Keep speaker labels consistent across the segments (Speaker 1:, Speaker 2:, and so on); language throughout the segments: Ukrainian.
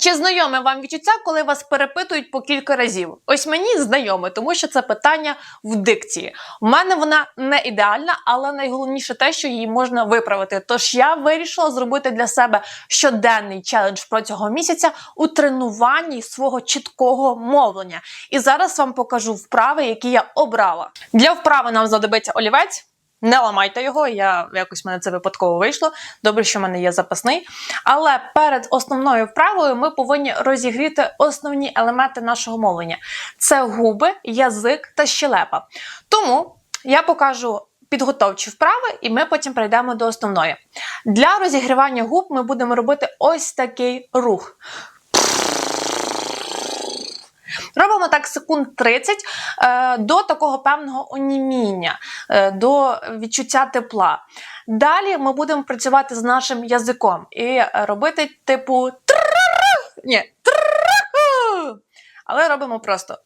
Speaker 1: Чи знайоме вам відчуття, коли вас перепитують по кілька разів? Ось мені знайоме, тому що це питання в дикції. У мене вона не ідеальна, але найголовніше те, що її можна виправити. Тож я вирішила зробити для себе щоденний челендж протягом місяця у тренуванні свого чіткого мовлення. І зараз вам покажу вправи, які я обрала. Для вправи нам знадобиться олівець. Не ламайте його, я якось в мене це випадково вийшло. Добре, що в мене є запасний. Але перед основною вправою ми повинні розігріти основні елементи нашого мовлення: це губи, язик та щелепа. Тому я покажу підготовчі вправи, і ми потім перейдемо до основної. Для розігрівання губ ми будемо робити ось такий рух. Робимо так секунд 30 е, до такого певного оніміння, е, до відчуття тепла. Далі ми будемо працювати з нашим язиком і робити типу. Ні, але робимо просто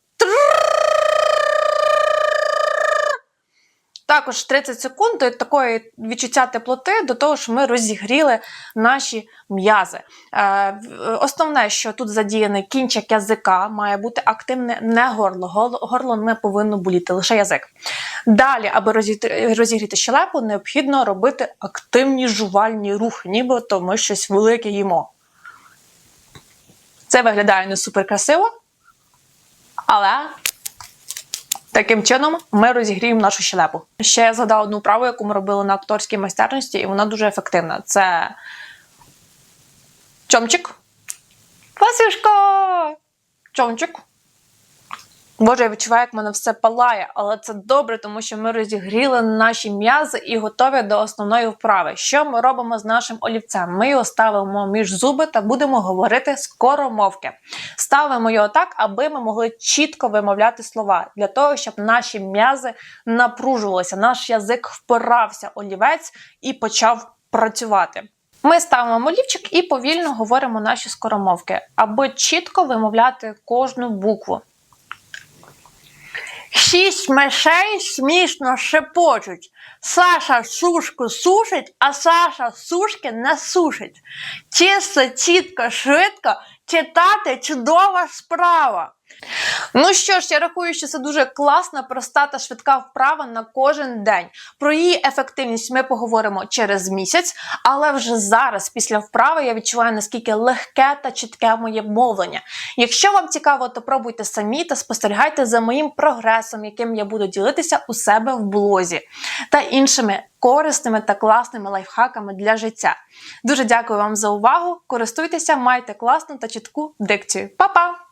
Speaker 1: також 30 секунд до такої відчуття теплоти, до того, що ми розігріли наші м'язи. Е, Основне, що тут задіяний кінчик язика, має бути активне не горло. Горло не повинно боліти, лише язик. Далі, аби розігріти, щелепу, необхідно робити активні жувальні рухи, нібито ми щось велике їмо. Це виглядає не супер красиво, але Таким чином ми розігріємо нашу щелепу. Ще я згадала одну вправу, яку ми робили на акторській майстерності, і вона дуже ефективна. Це чомчик. Пасюшко! Чомчик. Боже, я відчуваю, як мене все палає, але це добре, тому що ми розігріли наші м'язи і готові до основної вправи. Що ми робимо з нашим олівцем? Ми його ставимо між зуби та будемо говорити скоромовки. Ставимо його так, аби ми могли чітко вимовляти слова, для того, щоб наші м'язи напружувалися, наш язик впирався олівець і почав працювати. Ми ставимо олівчик і повільно говоримо наші скоромовки, аби чітко вимовляти кожну букву. Шість мишей смішно шепочуть. Саша сушку сушить, а Саша сушки не сушить. Чисто, чітко, швидко читати чудова справа. Ну що ж, я рахую, що це дуже класна, проста та швидка вправа на кожен день. Про її ефективність ми поговоримо через місяць, але вже зараз, після вправи, я відчуваю, наскільки легке та чітке моє мовлення. Якщо вам цікаво, то пробуйте самі та спостерігайте за моїм прогресом, яким я буду ділитися у себе в блозі та іншими корисними та класними лайфхаками для життя. Дуже дякую вам за увагу. Користуйтеся, майте класну та чітку дикцію. Па-па!